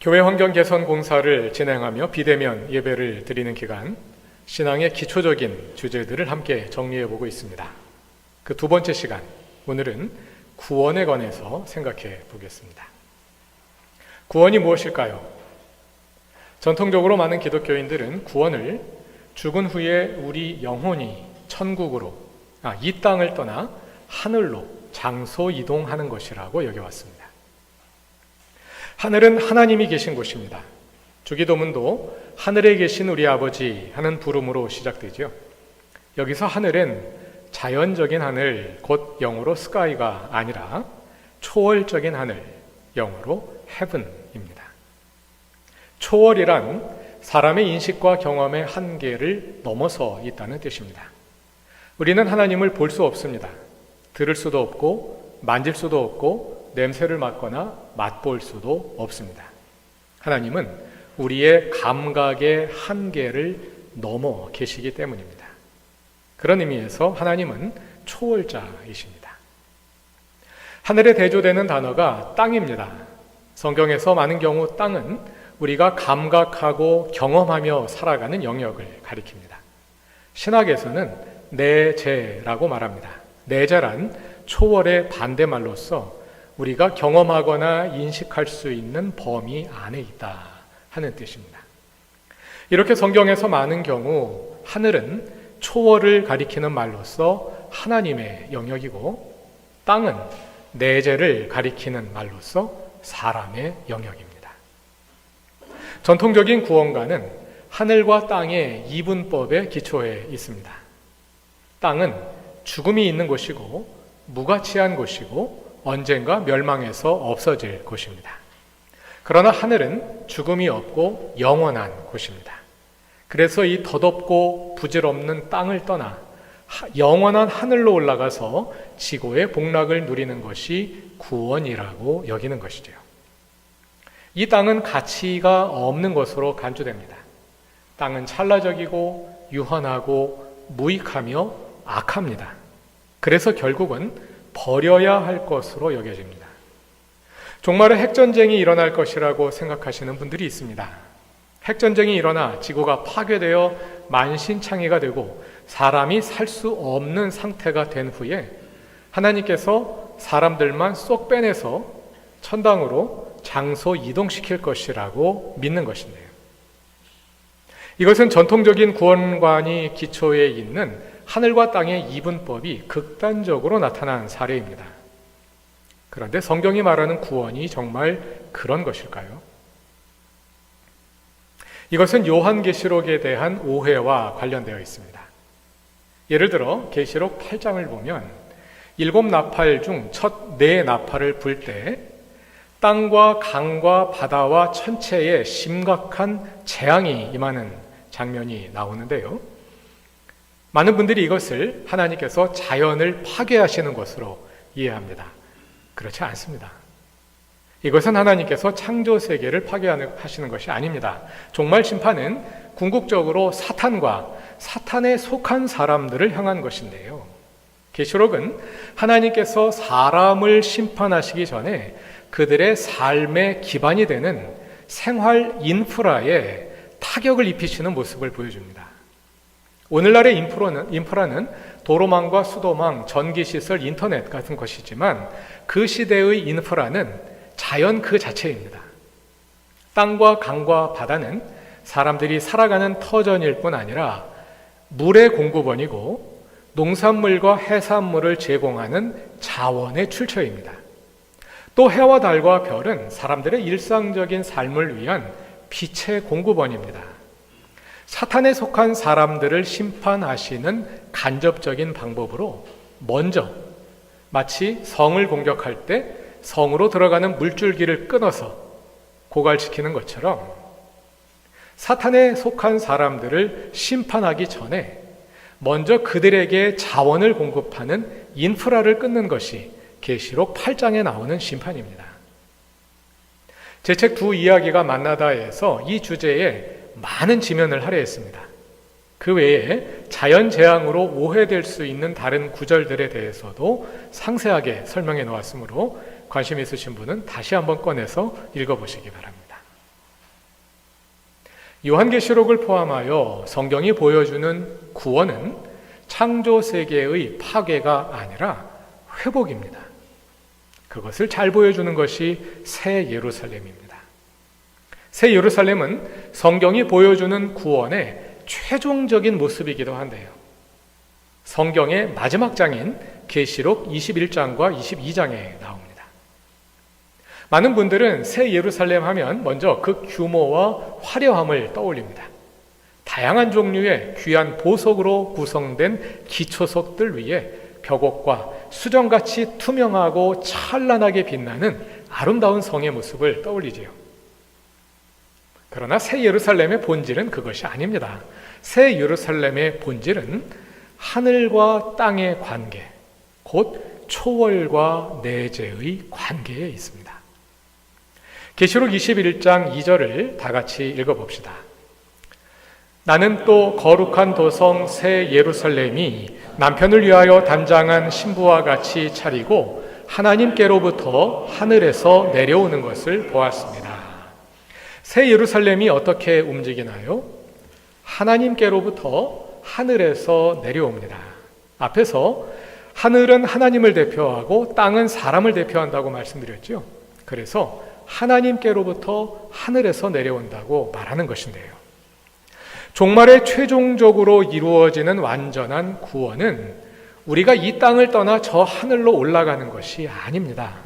교회 환경 개선 공사를 진행하며 비대면 예배를 드리는 기간 신앙의 기초적인 주제들을 함께 정리해 보고 있습니다. 그 두 번째 시간 오늘은 구원에 관해서 생각해 보겠습니다. 구원이 무엇일까요? 전통적으로 많은 기독교인들은 구원을 죽은 후에 우리 영혼이 천국으로 아, 이 땅을 떠나 하늘로 장소 이동하는 것이라고 여겨왔습니다. 하늘은 하나님이 계신 곳입니다. 주기도문도 하늘에 계신 우리 아버지 하는 부름으로 시작되죠. 여기서 하늘은 자연적인 하늘, 곧 영어로 스카이가 아니라 초월적인 하늘, 영어로 heaven입니다. 초월이란 사람의 인식과 경험의 한계를 넘어서 있다는 뜻입니다. 우리는 하나님을 볼 수 없습니다. 들을 수도 없고, 만질 수도 없고, 냄새를 맡거나 맛볼 수도 없습니다. 하나님은 우리의 감각의 한계를 넘어 계시기 때문입니다. 그런 의미에서 하나님은 초월자이십니다. 하늘에 대조되는 단어가 땅입니다. 성경에서 많은 경우 땅은 우리가 감각하고 경험하며 살아가는 영역을 가리킵니다. 신학에서는 내재라고 말합니다. 내재란 초월의 반대말로서 우리가 경험하거나 인식할 수 있는 범위 안에 있다 하는 뜻입니다. 이렇게 성경에서 많은 경우 하늘은 초월을 가리키는 말로서 하나님의 영역이고 땅은 내재를 가리키는 말로서 사람의 영역입니다. 전통적인 구원가는 하늘과 땅의 이분법에 기초해 있습니다. 땅은 죽음이 있는 곳이고 무가치한 곳이고 언젠가 멸망해서 없어질 곳입니다. 그러나 하늘은 죽음이 없고 영원한 곳입니다. 그래서 이 덧없고 부질없는 땅을 떠나 영원한 하늘로 올라가서 지구의 복락을 누리는 것이 구원이라고 여기는 것이죠. 이 땅은 가치가 없는 것으로 간주됩니다. 땅은 찰나적이고 유한하고 무익하며 악합니다. 그래서 결국은 버려야 할 것으로 여겨집니다. 종말에 핵전쟁이 일어날 것이라고 생각하시는 분들이 있습니다. 핵전쟁이 일어나 지구가 파괴되어 만신창이가 되고 사람이 살 수 없는 상태가 된 후에 하나님께서 사람들만 쏙 빼내서 천당으로 장소 이동시킬 것이라고 믿는 것인데요. 이것은 전통적인 구원관이 기초에 있는 하늘과 땅의 이분법이 극단적으로 나타난 사례입니다. 그런데 성경이 말하는 구원이 정말 그런 것일까요? 이것은 요한계시록에 대한 오해와 관련되어 있습니다. 예를 들어 계시록 8장을 보면 일곱 나팔 중 첫 네 나팔을 불 때 땅과 강과 바다와 천체에 심각한 재앙이 임하는 장면이 나오는데요. 많은 분들이 이것을 하나님께서 자연을 파괴하시는 것으로 이해합니다. 그렇지 않습니다. 이것은 하나님께서 창조 세계를 파괴하시는 것이 아닙니다. 종말 심판은 궁극적으로 사탄과 사탄에 속한 사람들을 향한 것인데요. 계시록은 하나님께서 사람을 심판하시기 전에 그들의 삶의 기반이 되는 생활 인프라에 타격을 입히시는 모습을 보여줍니다. 오늘날의 인프라는, 인프라는 도로망과 수도망, 전기시설, 인터넷 같은 것이지만 그 시대의 인프라는 자연 그 자체입니다. 땅과 강과 바다는 사람들이 살아가는 터전일 뿐 아니라 물의 공급원이고 농산물과 해산물을 제공하는 자원의 출처입니다. 또 해와 달과 별은 사람들의 일상적인 삶을 위한 빛의 공급원입니다. 사탄에 속한 사람들을 심판하시는 간접적인 방법으로 먼저 마치 성을 공격할 때 성으로 들어가는 물줄기를 끊어서 고갈시키는 것처럼 사탄에 속한 사람들을 심판하기 전에 먼저 그들에게 자원을 공급하는 인프라를 끊는 것이 계시록 8장에 나오는 심판입니다. 제 책 두 이야기가 만나다에서 이 주제에 많은 지면을 할애했습니다. 그 외에 자연 재앙으로 오해될 수 있는 다른 구절들에 대해서도 상세하게 설명해 놓았으므로 관심 있으신 분은 다시 한번 꺼내서 읽어보시기 바랍니다. 요한계시록을 포함하여 성경이 보여주는 구원은 창조 세계의 파괴가 아니라 회복입니다. 그것을 잘 보여주는 것이 새 예루살렘입니다. 새 예루살렘은 성경이 보여주는 구원의 최종적인 모습이기도 한데요. 성경의 마지막 장인 계시록 21장과 22장에 나옵니다. 많은 분들은 새 예루살렘 하면 먼저 그 규모와 화려함을 떠올립니다. 다양한 종류의 귀한 보석으로 구성된 기초석들 위에 벽옥과 수정같이 투명하고 찬란하게 빛나는 아름다운 성의 모습을 떠올리지요. 그러나 새 예루살렘의 본질은 그것이 아닙니다. 새 예루살렘의 본질은 하늘과 땅의 관계, 곧 초월과 내재의 관계에 있습니다. 계시록 21장 2절을 다 같이 읽어 봅시다. 나는 또 거룩한 도성 새 예루살렘이 남편을 위하여 단장한 신부와 같이 차리고 하나님께로부터 하늘에서 내려오는 것을 보았습니다. 새 예루살렘이 어떻게 움직이나요? 하나님께로부터 하늘에서 내려옵니다. 앞에서 하늘은 하나님을 대표하고 땅은 사람을 대표한다고 말씀드렸죠. 그래서 하나님께로부터 하늘에서 내려온다고 말하는 것인데요. 종말에 최종적으로 이루어지는 완전한 구원은 우리가 이 땅을 떠나 저 하늘로 올라가는 것이 아닙니다.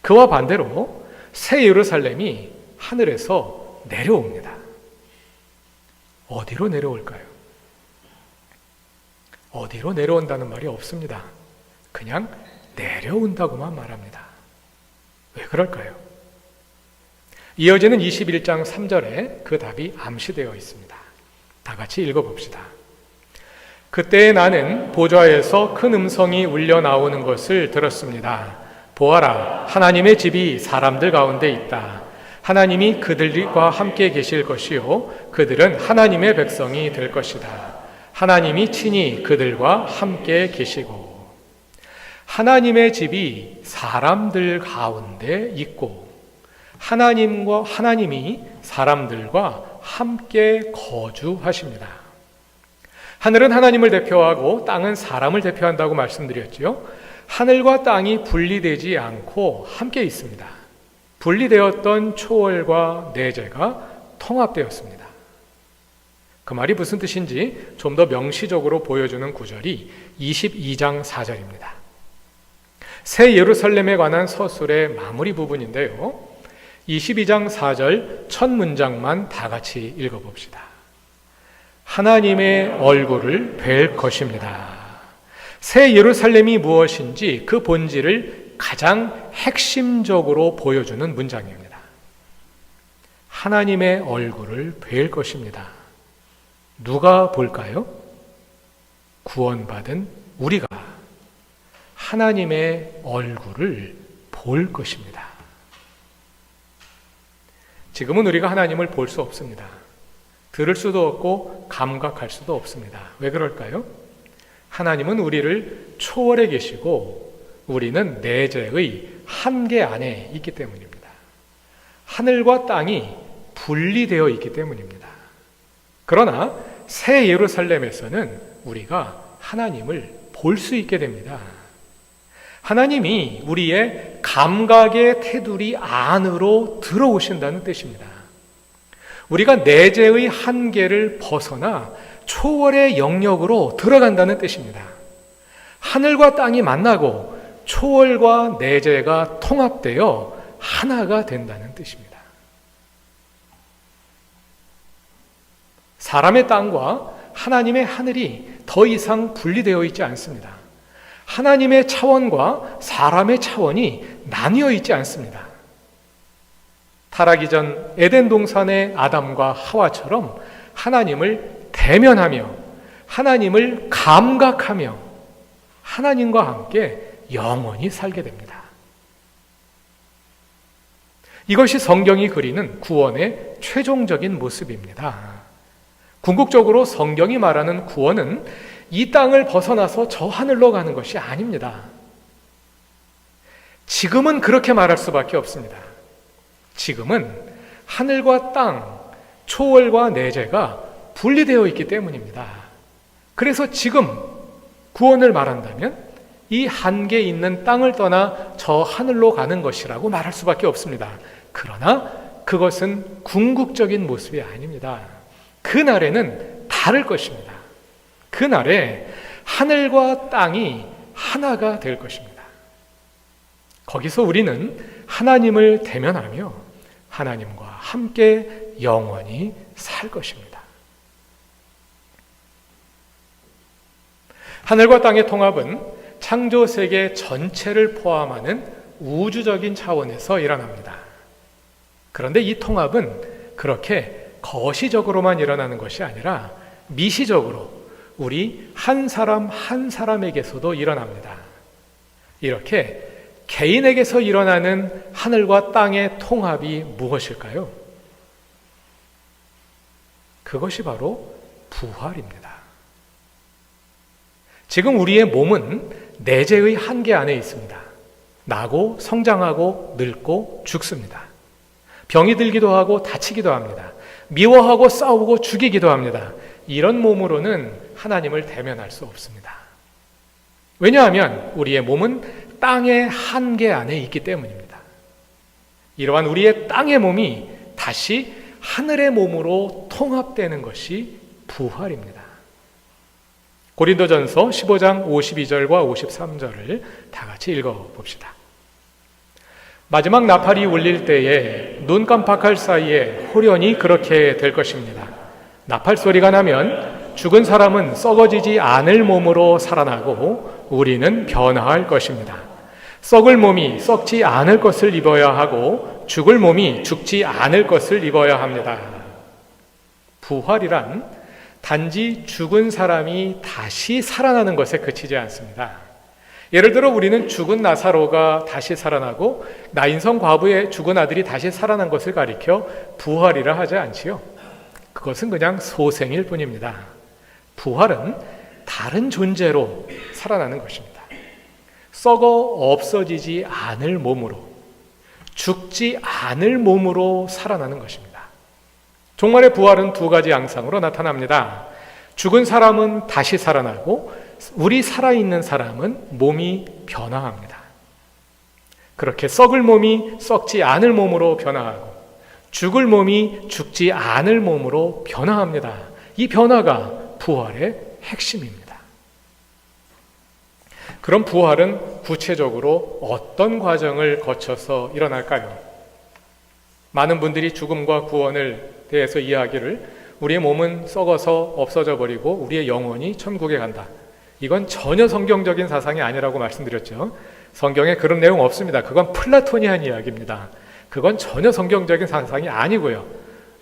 그와 반대로 새 예루살렘이 하늘에서 내려옵니다. 어디로 내려올까요? 어디로 내려온다는 말이 없습니다. 그냥 내려온다고만 말합니다. 왜 그럴까요? 이어지는 21장 3절에 그 답이 암시되어 있습니다. 다 같이 읽어봅시다. 그때 나는 보좌에서 큰 음성이 울려 나오는 것을 들었습니다. 보아라, 하나님의 집이 사람들 가운데 있다. 하나님이 그들과 함께 계실 것이요. 그들은 하나님의 백성이 될 것이다. 하나님이 친히 그들과 함께 계시고. 하나님의 집이 사람들 가운데 있고, 하나님과 하나님이 사람들과 함께 거주하십니다. 하늘은 하나님을 대표하고 땅은 사람을 대표한다고 말씀드렸지요. 하늘과 땅이 분리되지 않고 함께 있습니다. 분리되었던 초월과 내재가 통합되었습니다. 그 말이 무슨 뜻인지 좀 더 명시적으로 보여주는 구절이 22장 4절입니다. 새 예루살렘에 관한 서술의 마무리 부분인데요. 22장 4절 첫 문장만 다 같이 읽어봅시다. 하나님의 얼굴을 뵐 것입니다. 새 예루살렘이 무엇인지 그 본질을 가장 핵심적으로 보여주는 문장입니다. 하나님의 얼굴을 뵐 것입니다. 누가 볼까요? 구원받은 우리가 하나님의 얼굴을 볼 것입니다. 지금은 우리가 하나님을 볼 수 없습니다. 들을 수도 없고 감각할 수도 없습니다. 왜 그럴까요? 하나님은 우리를 초월해 계시고 우리는 내재의 한계 안에 있기 때문입니다. 하늘과 땅이 분리되어 있기 때문입니다. 그러나 새 예루살렘에서는 우리가 하나님을 볼 수 있게 됩니다. 하나님이 우리의 감각의 테두리 안으로 들어오신다는 뜻입니다. 우리가 내재의 한계를 벗어나 초월의 영역으로 들어간다는 뜻입니다. 하늘과 땅이 만나고 초월과 내재가 통합되어 하나가 된다는 뜻입니다. 사람의 땅과 하나님의 하늘이 더 이상 분리되어 있지 않습니다. 하나님의 차원과 사람의 차원이 나뉘어 있지 않습니다. 타락이 전 에덴 동산의 아담과 하와처럼 하나님을 대면하며 하나님을 감각하며 하나님과 함께 영원히 살게 됩니다. 이것이 성경이 그리는 구원의 최종적인 모습입니다. 궁극적으로 성경이 말하는 구원은 이 땅을 벗어나서 저 하늘로 가는 것이 아닙니다. 지금은 그렇게 말할 수밖에 없습니다. 지금은 하늘과 땅, 초월과 내재가 분리되어 있기 때문입니다. 그래서 지금 구원을 말한다면 이 한계 있는 땅을 떠나 저 하늘로 가는 것이라고 말할 수밖에 없습니다. 그러나 그것은 궁극적인 모습이 아닙니다. 그날에는 다를 것입니다. 그날에 하늘과 땅이 하나가 될 것입니다. 거기서 우리는 하나님을 대면하며 하나님과 함께 영원히 살 것입니다. 하늘과 땅의 통합은 창조 세계 전체를 포함하는 우주적인 차원에서 일어납니다. 그런데 이 통합은 그렇게 거시적으로만 일어나는 것이 아니라 미시적으로 우리 한 사람 한 사람에게서도 일어납니다. 이렇게 개인에게서 일어나는 하늘과 땅의 통합이 무엇일까요? 그것이 바로 부활입니다. 지금 우리의 몸은 내재의 한계 안에 있습니다. 나고 성장하고 늙고 죽습니다. 병이 들기도 하고 다치기도 합니다. 미워하고 싸우고 죽이기도 합니다. 이런 몸으로는 하나님을 대면할 수 없습니다. 왜냐하면 우리의 몸은 땅의 한계 안에 있기 때문입니다. 이러한 우리의 땅의 몸이 다시 하늘의 몸으로 통합되는 것이 부활입니다. 고린도전서 15장 52절과 53절을 다 같이 읽어 봅시다. 마지막 나팔이 울릴 때에 눈 깜빡할 사이에 호련히 그렇게 될 것입니다. 나팔 소리가 나면 죽은 사람은 썩어지지 않을 몸으로 살아나고 우리는 변화할 것입니다. 썩을 몸이 썩지 않을 것을 입어야 하고 죽을 몸이 죽지 않을 것을 입어야 합니다. 부활이란 단지 죽은 사람이 다시 살아나는 것에 그치지 않습니다. 예를 들어 우리는 죽은 나사로가 다시 살아나고 나인성 과부의 죽은 아들이 다시 살아난 것을 가리켜 부활이라 하지 않지요. 그것은 그냥 소생일 뿐입니다. 부활은 다른 존재로 살아나는 것입니다. 썩어 없어지지 않을 몸으로 죽지 않을 몸으로 살아나는 것입니다. 종말의 부활은 두 가지 양상으로 나타납니다. 죽은 사람은 다시 살아나고 우리 살아있는 사람은 몸이 변화합니다. 그렇게 썩을 몸이 썩지 않을 몸으로 변화하고 죽을 몸이 죽지 않을 몸으로 변화합니다. 이 변화가 부활의 핵심입니다. 그럼 부활은 구체적으로 어떤 과정을 거쳐서 일어날까요? 많은 분들이 죽음과 구원을 대해서 이야기를 우리의 몸은 썩어서 없어져 버리고 우리의 영혼이 천국에 간다. 이건 전혀 성경적인 사상이 아니라고 말씀드렸죠. 성경에 그런 내용 없습니다. 그건 플라토니안 이야기입니다. 그건 전혀 성경적인 사상이 아니고요.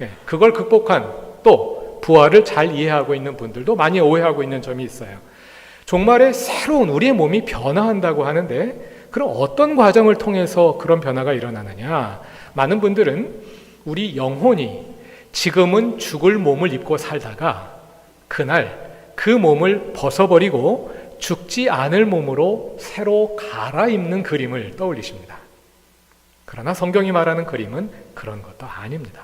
예, 그걸 극복한 또 부활을 잘 이해하고 있는 분들도 많이 오해하고 있는 점이 있어요. 종말에 새로운 우리의 몸이 변화한다고 하는데 그럼 어떤 과정을 통해서 그런 변화가 일어나느냐? 많은 분들은 우리 영혼이 지금은 죽을 몸을 입고 살다가 그날 그 몸을 벗어버리고 죽지 않을 몸으로 새로 갈아입는 그림을 떠올리십니다. 그러나 성경이 말하는 그림은 그런 것도 아닙니다.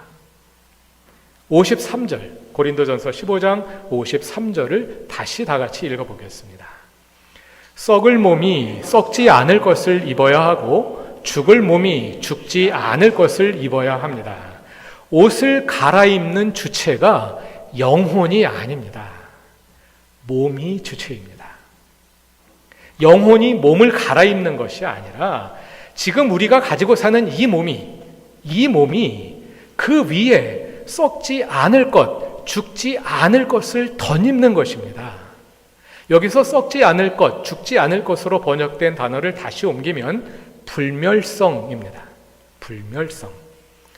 53절, 고린도전서 15장 53절을 다시 다 같이 읽어보겠습니다. 썩을 몸이 썩지 않을 것을 입어야 하고 죽을 몸이 죽지 않을 것을 입어야 합니다. 옷을 갈아입는 주체가 영혼이 아닙니다. 몸이 주체입니다. 영혼이 몸을 갈아입는 것이 아니라 지금 우리가 가지고 사는 이 몸이, 이 몸이 그 위에 썩지 않을 것, 죽지 않을 것을 덧입는 것입니다. 여기서 썩지 않을 것, 죽지 않을 것으로 번역된 단어를 다시 옮기면 불멸성입니다. 불멸성.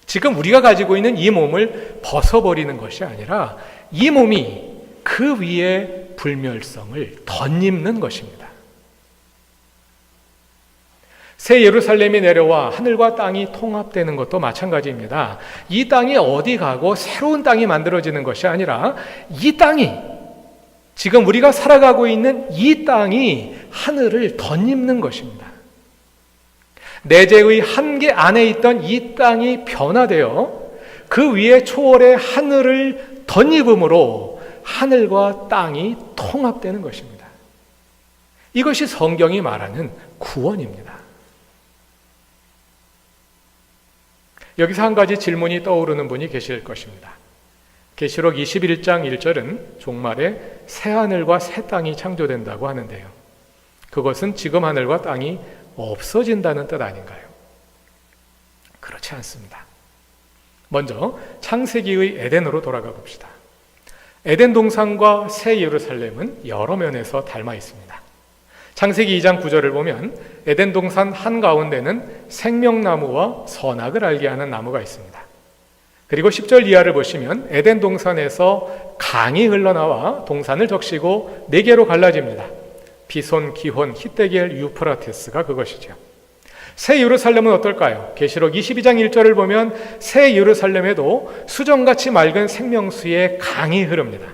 지금 우리가 가지고 있는 이 몸을 벗어버리는 것이 아니라 이 몸이 그 위에 불멸성을 덧입는 것입니다. 새 예루살렘이 내려와 하늘과 땅이 통합되는 것도 마찬가지입니다. 이 땅이 어디 가고 새로운 땅이 만들어지는 것이 아니라 이 땅이 지금 우리가 살아가고 있는 이 땅이 하늘을 덧입는 것입니다. 내재의 한계 안에 있던 이 땅이 변화되어 그 위에 초월의 하늘을 덧입음으로 하늘과 땅이 통합되는 것입니다. 이것이 성경이 말하는 구원입니다. 여기서 한 가지 질문이 떠오르는 분이 계실 것입니다. 계시록 21장 1절은 종말에 새 하늘과 새 땅이 창조된다고 하는데요. 그것은 지금 하늘과 땅이 없어진다는 뜻 아닌가요? 그렇지 않습니다. 먼저 창세기의 에덴으로 돌아가 봅시다. 에덴 동산과 새 예루살렘은 여러 면에서 닮아 있습니다. 창세기 2장 9절을 보면 에덴 동산 한가운데는 생명나무와 선악을 알게 하는 나무가 있습니다. 그리고 10절 이하를 보시면 에덴 동산에서 강이 흘러나와 동산을 적시고 네 개로 갈라집니다. 비손, 기혼, 히데겔, 유프라테스가 그것이죠. 새 예루살렘은 어떨까요? 계시록 22장 1절을 보면 새 예루살렘에도 수정같이 맑은 생명수의 강이 흐릅니다.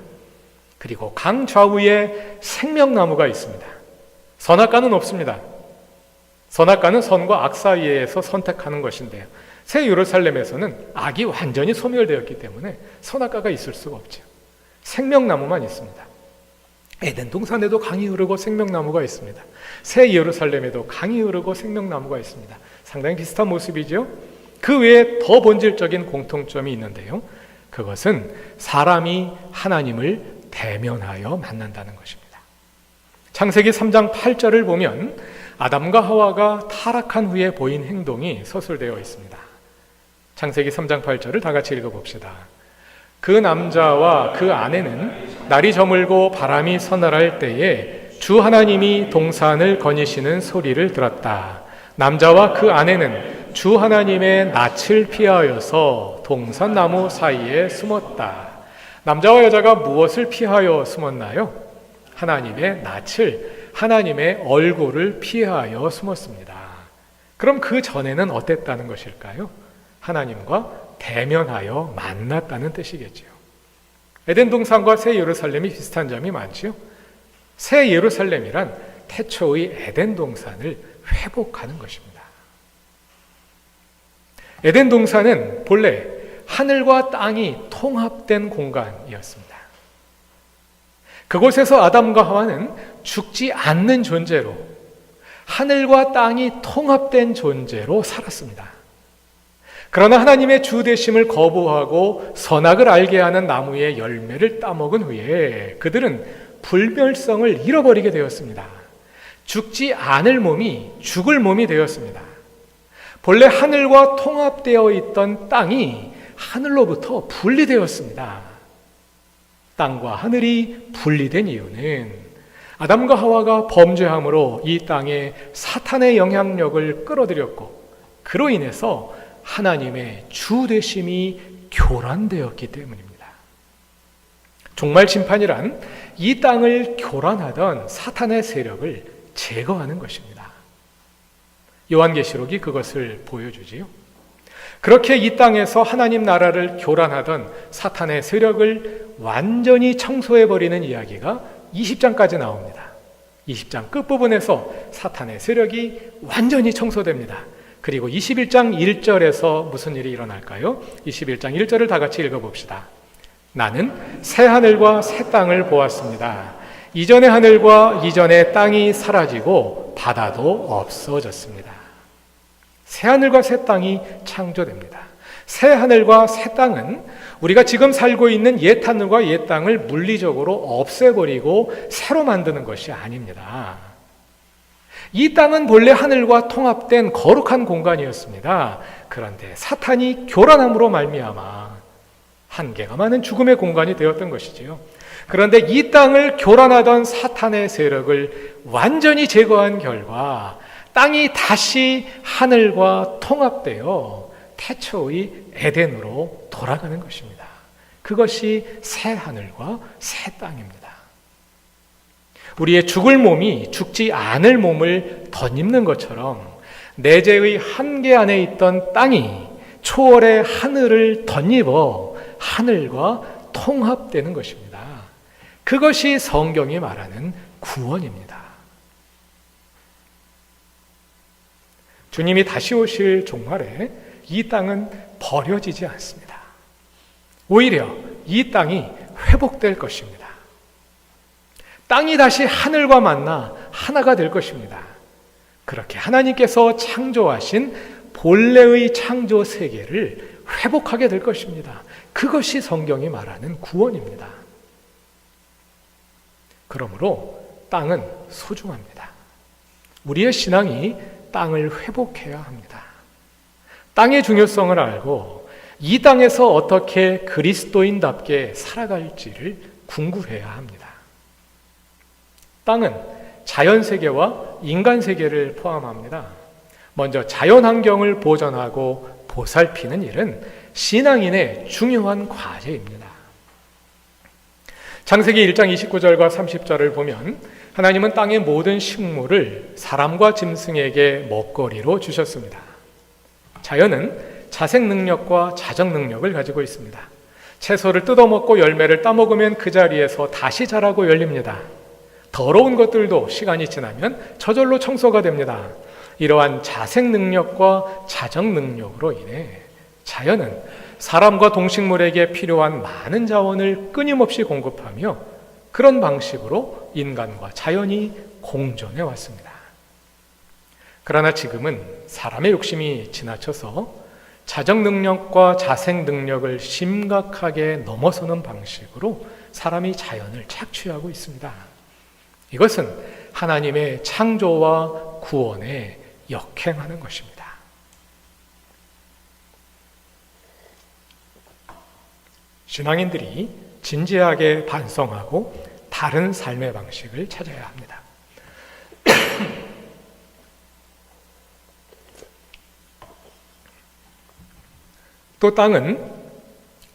그리고 강 좌우에 생명나무가 있습니다. 선악과는 없습니다. 선악과는 선과 악 사이에서 선택하는 것인데요. 새 예루살렘에서는 악이 완전히 소멸되었기 때문에 선악과가 있을 수가 없죠. 생명나무만 있습니다. 에덴 동산에도 강이 흐르고 생명나무가 있습니다. 새 예루살렘에도 강이 흐르고 생명나무가 있습니다. 상당히 비슷한 모습이죠. 그 외에 더 본질적인 공통점이 있는데요. 그것은 사람이 하나님을 대면하여 만난다는 것입니다. 창세기 3장 8절을 보면 아담과 하와가 타락한 후에 보인 행동이 서술되어 있습니다. 창세기 3장 8절을 다 같이 읽어봅시다. 그 남자와 그 아내는 날이 저물고 바람이 서늘할 때에 주 하나님이 동산을 거니시는 소리를 들었다. 남자와 그 아내는 주 하나님의 낯을 피하여서 동산나무 사이에 숨었다. 남자와 여자가 무엇을 피하여 숨었나요? 하나님의 낯을, 하나님의 얼굴을 피하여 숨었습니다. 그럼 그 전에는 어땠다는 것일까요? 하나님과 대면하여 만났다는 뜻이겠죠. 에덴 동산과 새 예루살렘이 비슷한 점이 많지요. 새 예루살렘이란 태초의 에덴 동산을 회복하는 것입니다. 에덴 동산은 본래 하늘과 땅이 통합된 공간이었습니다. 그곳에서 아담과 하와는 죽지 않는 존재로 하늘과 땅이 통합된 존재로 살았습니다. 그러나 하나님의 주대심을 거부하고 선악을 알게 하는 나무의 열매를 따먹은 후에 그들은 불멸성을 잃어버리게 되었습니다. 죽지 않을 몸이 죽을 몸이 되었습니다. 본래 하늘과 통합되어 있던 땅이 하늘로부터 분리되었습니다. 땅과 하늘이 분리된 이유는 아담과 하와가 범죄함으로 이 땅에 사탄의 영향력을 끌어들였고 그로 인해서 하나님의 주 되심이 교란되었기 때문입니다. 종말 심판이란 이 땅을 교란하던 사탄의 세력을 제거하는 것입니다. 요한계시록이 그것을 보여주지요. 그렇게 이 땅에서 하나님 나라를 교란하던 사탄의 세력을 완전히 청소해버리는 이야기가 20장까지 나옵니다. 20장 끝부분에서 사탄의 세력이 완전히 청소됩니다. 그리고 21장 1절에서 무슨 일이 일어날까요? 21장 1절을 다 같이 읽어봅시다. 나는 새 하늘과 새 땅을 보았습니다. 이전의 하늘과 이전의 땅이 사라지고 바다도 없어졌습니다. 새 하늘과 새 땅이 창조됩니다. 새 하늘과 새 땅은 우리가 지금 살고 있는 옛 하늘과 옛 땅을 물리적으로 없애버리고 새로 만드는 것이 아닙니다. 이 땅은 본래 하늘과 통합된 거룩한 공간이었습니다. 그런데 사탄이 교란함으로 말미암아 한계가 많은 죽음의 공간이 되었던 것이지요. 그런데 이 땅을 교란하던 사탄의 세력을 완전히 제거한 결과 땅이 다시 하늘과 통합되어 태초의 에덴으로 돌아가는 것입니다. 그것이 새 하늘과 새 땅입니다. 우리의 죽을 몸이 죽지 않을 몸을 덧입는 것처럼 내재의 한계 안에 있던 땅이 초월의 하늘을 덧입어 하늘과 통합되는 것입니다. 그것이 성경이 말하는 구원입니다. 주님이 다시 오실 종말에 이 땅은 버려지지 않습니다. 오히려 이 땅이 회복될 것입니다. 땅이 다시 하늘과 만나 하나가 될 것입니다. 그렇게 하나님께서 창조하신 본래의 창조 세계를 회복하게 될 것입니다. 그것이 성경이 말하는 구원입니다. 그러므로 땅은 소중합니다. 우리의 신앙이 땅을 회복해야 합니다. 땅의 중요성을 알고 이 땅에서 어떻게 그리스도인답게 살아갈지를 궁구해야 합니다. 땅은 자연 세계와 인간 세계를 포함합니다. 먼저 자연 환경을 보존하고 보살피는 일은 신앙인의 중요한 과제입니다. 창세기 1장 29절과 30절을 보면 하나님은 땅의 모든 식물을 사람과 짐승에게 먹거리로 주셨습니다. 자연은 자생 능력과 자정 능력을 가지고 있습니다. 채소를 뜯어먹고 열매를 따먹으면 그 자리에서 다시 자라고 열립니다. 더러운 것들도 시간이 지나면 저절로 청소가 됩니다. 이러한 자생 능력과 자정 능력으로 인해 자연은 사람과 동식물에게 필요한 많은 자원을 끊임없이 공급하며 그런 방식으로 인간과 자연이 공존해 왔습니다. 그러나 지금은 사람의 욕심이 지나쳐서 자정 능력과 자생 능력을 심각하게 넘어서는 방식으로 사람이 자연을 착취하고 있습니다. 이것은 하나님의 창조와 구원에 역행하는 것입니다. 신앙인들이 진지하게 반성하고 다른 삶의 방식을 찾아야 합니다. 또 땅은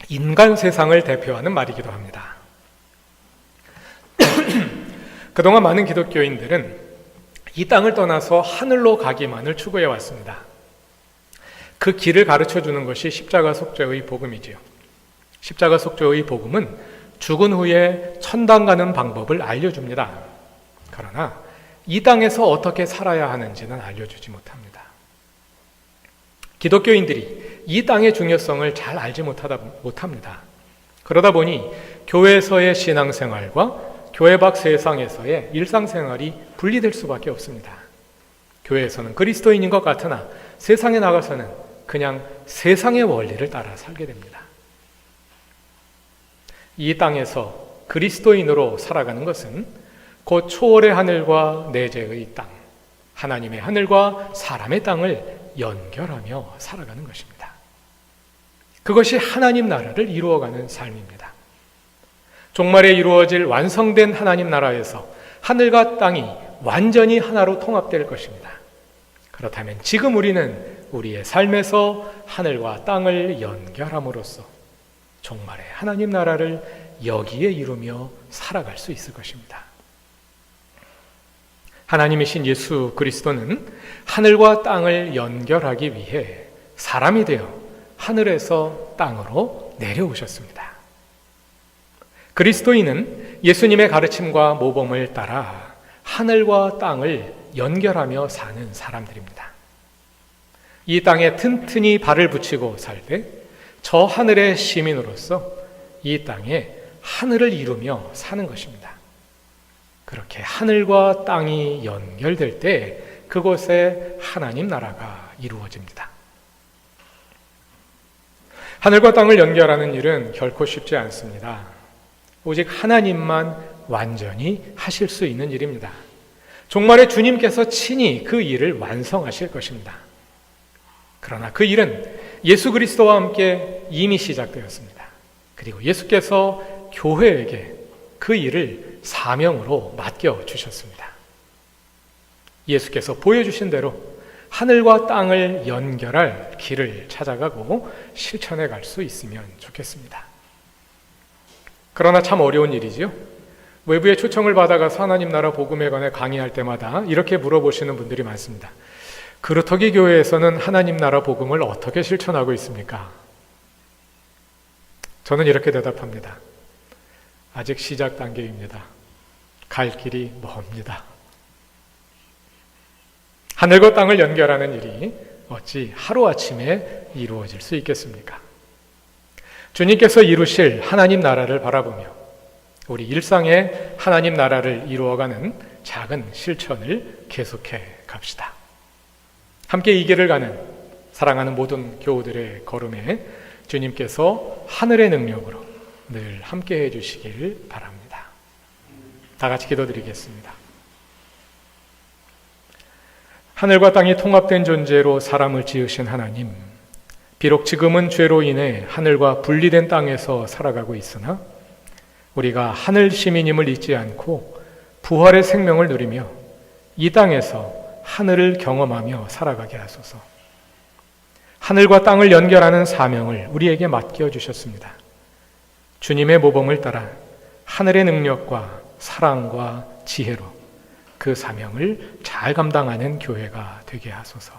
인간 세상을 대표하는 말이기도 합니다. 그동안 많은 기독교인들은 이 땅을 떠나서 하늘로 가기만을 추구해 왔습니다. 그 길을 가르쳐 주는 것이 십자가 속죄의 복음이지요. 십자가 속죄의 복음은 죽은 후에 천당 가는 방법을 알려줍니다. 그러나 이 땅에서 어떻게 살아야 하는지는 알려주지 못합니다. 기독교인들이 이 땅의 중요성을 잘 알지 못하다, 못합니다. 그러다 보니 교회에서의 신앙생활과 교회 밖 세상에서의 일상생활이 분리될 수밖에 없습니다. 교회에서는 그리스도인인 것 같으나 세상에 나가서는 그냥 세상의 원리를 따라 살게 됩니다. 이 땅에서 그리스도인으로 살아가는 것은 곧 초월의 하늘과 내재의 땅, 하나님의 하늘과 사람의 땅을 연결하며 살아가는 것입니다. 그것이 하나님 나라를 이루어가는 삶입니다. 종말에 이루어질 완성된 하나님 나라에서 하늘과 땅이 완전히 하나로 통합될 것입니다. 그렇다면 지금 우리는 우리의 삶에서 하늘과 땅을 연결함으로써 종말의 하나님 나라를 여기에 이루며 살아갈 수 있을 것입니다. 하나님이신 예수 그리스도는 하늘과 땅을 연결하기 위해 사람이 되어 하늘에서 땅으로 내려오셨습니다. 그리스도인은 예수님의 가르침과 모범을 따라 하늘과 땅을 연결하며 사는 사람들입니다. 이 땅에 튼튼히 발을 붙이고 살 때 저 하늘의 시민으로서 이 땅에 하늘을 이루며 사는 것입니다. 그렇게 하늘과 땅이 연결될 때 그곳에 하나님 나라가 이루어집니다. 하늘과 땅을 연결하는 일은 결코 쉽지 않습니다. 오직 하나님만 완전히 하실 수 있는 일입니다. 종말에 주님께서 친히 그 일을 완성하실 것입니다. 그러나 그 일은 예수 그리스도와 함께 이미 시작되었습니다. 그리고 예수께서 교회에게 그 일을 사명으로 맡겨 주셨습니다. 예수께서 보여주신 대로 하늘과 땅을 연결할 길을 찾아가고 실천해 갈 수 있으면 좋겠습니다. 그러나 참 어려운 일이지요. 외부의 초청을 받아가서 하나님 나라 복음에 관해 강의할 때마다 이렇게 물어보시는 분들이 많습니다. 그루터기 교회에서는 하나님 나라 복음을 어떻게 실천하고 있습니까? 저는 이렇게 대답합니다. 아직 시작 단계입니다. 갈 길이 멉니다. 하늘과 땅을 연결하는 일이 어찌 하루아침에 이루어질 수 있겠습니까? 주님께서 이루실 하나님 나라를 바라보며 우리 일상의 하나님 나라를 이루어가는 작은 실천을 계속해 갑시다. 함께 이 길을 가는 사랑하는 모든 교우들의 걸음에 주님께서 하늘의 능력으로 늘 함께 해주시길 바랍니다. 다 같이 기도드리겠습니다. 하늘과 땅이 통합된 존재로 사람을 지으신 하나님, 비록 지금은 죄로 인해 하늘과 분리된 땅에서 살아가고 있으나 우리가 하늘 시민임을 잊지 않고 부활의 생명을 누리며 이 땅에서 하늘을 경험하며 살아가게 하소서. 하늘과 땅을 연결하는 사명을 우리에게 맡겨 주셨습니다. 주님의 모범을 따라 하늘의 능력과 사랑과 지혜로 그 사명을 잘 감당하는 교회가 되게 하소서.